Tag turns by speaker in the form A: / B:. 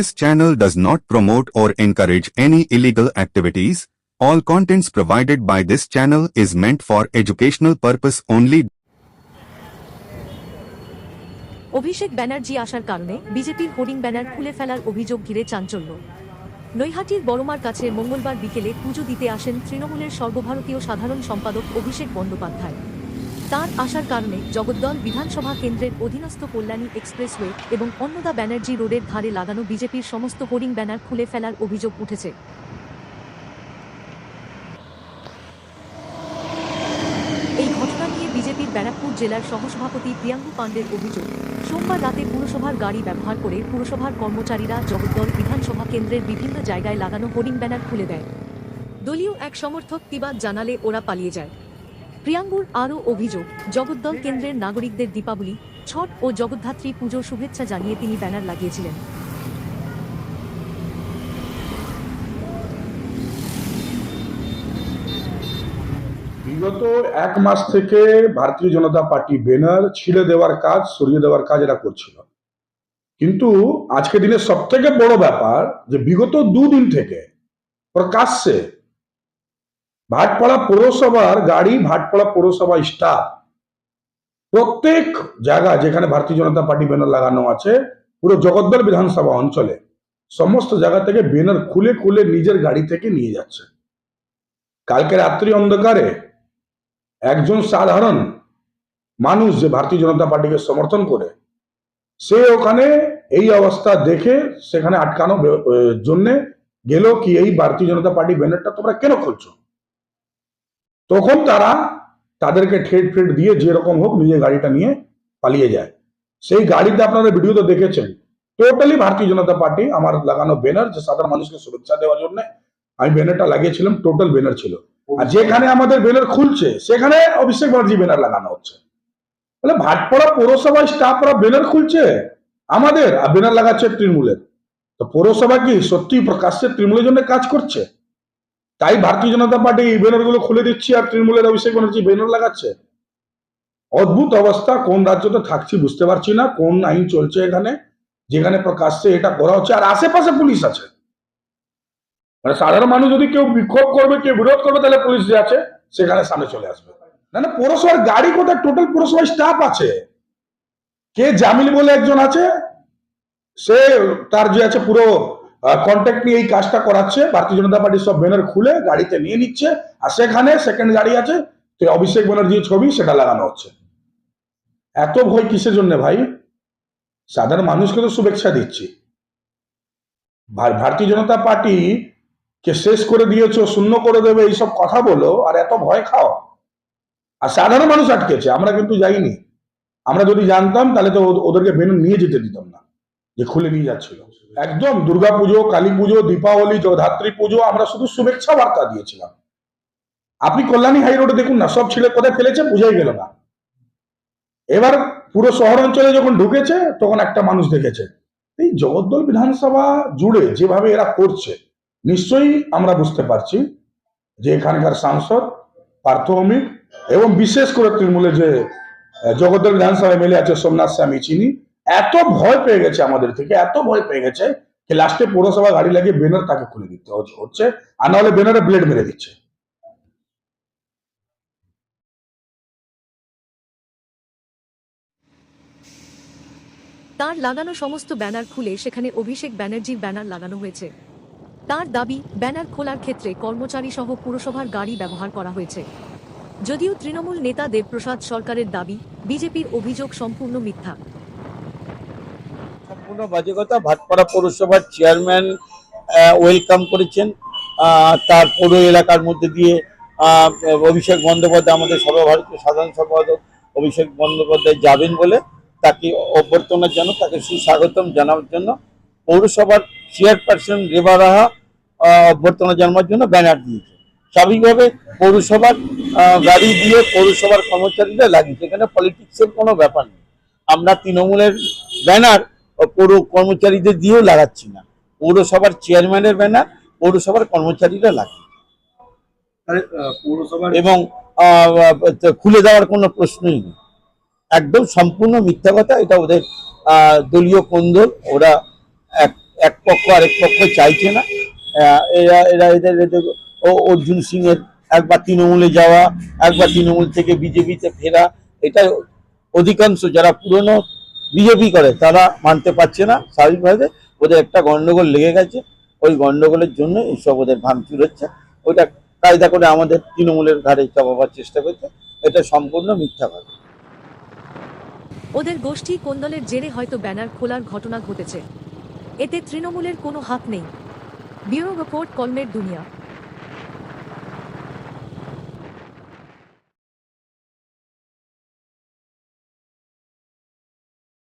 A: This channel does not promote or encourage any illegal activities. All contents provided by this channel is meant for educational purpose only.
B: Abhishek Banerjee আসার কারণে বিজেপির hoarding banner খুলে ফেলার অভিযোগ ঘিরে চাঞ্চল্য নৈহাটির বড়মার কাছে মঙ্গলবার বিকেলে পুজো দিতে আসেন তৃণমূলের সর্বভারতীয় সাধারণ সম্পাদক অভিষেক বন্দ্যোপাধ্যায় তার আসার কারণে জগদ্দল বিধানসভা কেন্দ্রের অধীনস্থ কল্যাণী এক্সপ্রেসওয়ে এবং অন্নদা ব্যানার্জি রোডের ধারে লাগানো বিজেপির সমস্ত হোর্ডিং ব্যানার খুলে ফেলার অভিযোগ উঠেছে। এই ঘটনা নিয়ে বিজেপির ব্যারাকপুর জেলার সহসভাপতি প্রিয়াঙ্কু পাণ্ডের অভিযোগ, সোমবার রাতে পুরসভার গাড়ি ব্যবহার করে পুরসভার কর্মচারীরা জগদ্দল বিধানসভা কেন্দ্রের বিভিন্ন জায়গায় লাগানো হোর্ডিং ব্যানার খুলে দেয়। দলীয় এক সমর্থক তিবাদ জানালে ওরা পালিয়ে যায়। প্রিয়াঙ্গুর আরও অভিযোগ, জগদ্দল কেন্দ্রের নাগরিকদের দীপাবলি, ছট ও জগদ্ধাত্রী পুজোর শুভেচ্ছা জানিয়ে তিনি ব্যানার লাগিয়েছিলেন।
C: বিগত এক মাস থেকে ভারতীয় জনতা পার্টি ব্যানার ছিঁড়ে দেওয়ার কাজ, সরিয়ে দেওয়ার কাজ এরা করছিল। কিন্তু আজকে দিনের সব থেকে বড় ব্যাপার যে বিগত দুদিন থেকে প্রকাশ্যে ভাটপাড়া পৌরসভার গাড়ি ভাটপাড়া পৌরসভা স্টাফ। প্রত্যেক জায়গা যেখানে ভারতীয় জনতা পার্টি ব্যানার লাগানো আছে, পুরো জগদ্দল বিধানসভা অঞ্চলে সমস্ত জায়গা থেকে ব্যানার খুলে খুলে নিজের গাড়ি থেকে নিয়ে যাচ্ছে। কালকে রাত্রি অন্ধকারে একজন সাধারণ মানুষ যে ভারতীয় জনতা পার্টিকে সমর্থন করে, সে ওখানে এই অবস্থা দেখে সেখানে আটকানো জন্যে গেল কি এই ভারতীয় জনতা পার্টি ব্যানারটা তোমরা কেন খুলছো? তখন তারা তাদেরকে ঠেট ফেট দিয়ে যেরকম হোক নিজের গাড়িটা নিয়ে পালিয়ে যায়। সেই গাড়িতে আপনারা ভিডিওতে দেখেছেন। টোটালি ভারতীয় জনতা পার্টি, আমার লাগানো ব্যানার যে সাধারণ মানুষকে শুভেচ্ছা দেওয়ার জন্য আমি ব্যানারটা লাগিয়েছিলাম টোটাল ব্যানার ছিল। আর যেখানে আমাদের ব্যানার খুলছে, সেখানে অভিষেক ব্যানার্জি ব্যানার লাগানো হচ্ছে। বলে ভাটপাড়া পৌরসভায় স্টাফরা ব্যানার খুলছে? আমাদের, আর ব্যানার লাগাচ্ছে তৃণমূলের। তো পৌরসভা কি সত্যি প্রকাশ্যে তৃণমূলের জন্য কাজ করছে? তাই ভারতীয় জনতা পার্টি এই ব্যানারগুলো খুলে দিচ্ছে আর তৃণমূলের অভিষেক ব্যানার্জি ব্যানার লাগাচ্ছে। অদ্ভুত অবস্থা, কোন রাজ্যতে থাকছি বুঝতে পারছি না, কোন আইন চলছে এখানে, যেখানে প্রকাশ্যে এটা করা হচ্ছে, আর আশেপাশে পুলিশ আছে। মানে সাধারণ মানুষ যদি কেউ বিক্ষোভ করবে, কেউ বিরোধ করবে, তাহলে পুলিশ যে আছে, সেখানে সামনে চলে আসবে। না না, পৌরসভার গাড়ি কোথায়? টোটাল পৌরসভার স্টাফ আছে। কে জামিল বলে একজন আছে? সে, তার যে আছে পুরো কন্ট্যাক্ট নিয়ে এই কাজটা করাচ্ছে। ভারতীয় জনতা পার্টির সব ব্যানার খুলে গাড়িতে নিয়ে নিচ্ছে। আর সেখানে সেকেন্ড গাড়ি আছে, তো অভিষেক ব্যানার্জির ছবি, সেটা লাগানো হচ্ছে। এত ভয় কিসের জন্য ভাই? সাধারণ মানুষকে তো শুভেচ্ছা দিচ্ছি। ভারতীয় জনতা পার্টি কে শেষ করে দিয়েছ, শূন্য করে দেবে, এইসব কথা বলো, আর এত ভয় খাও। আর সাধারণ মানুষ আটকেছে, আমরা কিন্তু যাইনি। আমরা যদি জানতাম, তাহলে তো ওদেরকে বেনু নিয়ে যেতে দিতাম না। যে খুলে নিয়ে যাচ্ছিল। একদম দুর্গা পুজো কালী পুজো দীপাবলি, জগদ্ধাত্রী পুজো, আমরা শুধু শুভেচ্ছা বার্তা দিয়েছিলাম। আপনি কল্যাণী হাই রোডে দেখুন না, সব ছেলে কোথায় ফেলেছে বুঝাই গেল না। এবার পুরো শহর অঞ্চলে যখন ঢুকেছে, তখন একটা মানুষ দেখেছে। এই জগদ্দল বিধানসভা জুড়ে যেভাবে এরা করছে, নিশ্চয়ই আমরা বুঝতে পারছি যে এখানকার সাংসদ, পার্থ ভৌমিক এবং বিশেষ করে তৃণমূলের যে জগদ্দল বিধানসভা এমএলএ আছে সোমনাথ স্বামী চিনি এত ভয় পেয়ে গেছে আমাদের থেকে, এত ভয় পেয়ে গেছে যে লাস্টে পৌরসভা গাড়ি লাগিয়ে ব্যানার তাকে খুলে দিতে হচ্ছে- আর নাহলে ব্যানারে ব্লেড মেরে দিচ্ছে।
B: তার লাগানো সমস্ত ব্যানার খুলে সেখানে অভিষেক ব্যানার্জির ব্যানার লাগানো হয়েছে। তার দাবি, ব্যানার খোলার ক্ষেত্রে কর্মচারী সহ পুরসভার গাড়ি ব্যবহার করা হয়েছে। যদিও তৃণমূল নেতা দেবপ্রসাদ সরকারের দাবি, বিজেপির অভিযোগ সম্পূর্ণ মিথ্যা।
D: সম্পূর্ণ বাজে কথা ভাটপাড়া পৌরসভার চেয়ারম্যান ওয়েলকাম করেছেন। তার পৌর এলাকার মধ্যে দিয়ে অভিষেক বন্দ্যোপাধ্যায় আমাদের সর্বভারতীয় সাধারণ সম্পাদক অভিষেক বন্দ্যোপাধ্যায় যাবেন বলে তাকে অভ্যর্থনার জন্য তাকে সুস্বাগতম জানানোর জন্য পৌরসভার চেয়ারপারসন রেবা রাহা আহ, অভ্যর্থনা জানানোর জন্য ব্যানার দিয়েছে। স্বাভাবিকভাবে পৌরসভার গাড়ি দিয়ে পৌরসভার কর্মচারীরা লাগিয়েছে। এখানে পলিটিক্সের কোনো ব্যাপার নেই। আমরা তৃণমূলের ব্যানার পৌর কর্মচারীদের দিয়েও লাগাচ্ছি না। পৌরসভার চেয়ারম্যানের ব্যানার পৌরসভার কর্মচারীরা লাগে এবং খুলে দেওয়ার কোনো প্রশ্নই নেই। একদম সম্পূর্ণ মিথ্যা কথা এটা ওদের দলীয় কোন্দল ওরা এক এক পক্ষ আরেক পক্ষ চাইছে না। এরা এরা এদের এদের অর্জুন সিং এর একবার তৃণমূলে যাওয়া একবার তৃণমূল থেকে বিজেপিতে ফেরা এটা অধিকাংশ যারা পুরনো বিজেপি করে, তারা মানতে পারছে না। স্বাভাবিকভাবে ওদের একটা গন্ডগোল লেগে গেছে। ওই গন্ডগোলের জন্য এইসব ওদের ভাঙচুর হচ্ছে। ওইটা কায়দা করে আমাদের তৃণমূলের ঘাড়ে চাপাবার চেষ্টা করছে। এটা সম্পূর্ণ মিথ্যা কথা।
B: ওদের গোষ্ঠী কোন্দলের জেরে হয়তো ব্যানার খোলার ঘটনা ঘটেছে। এতে তৃণমূলের কোনো হাত নেই। ব্যুরো রিপোর্ট কলমের দুনিয়া।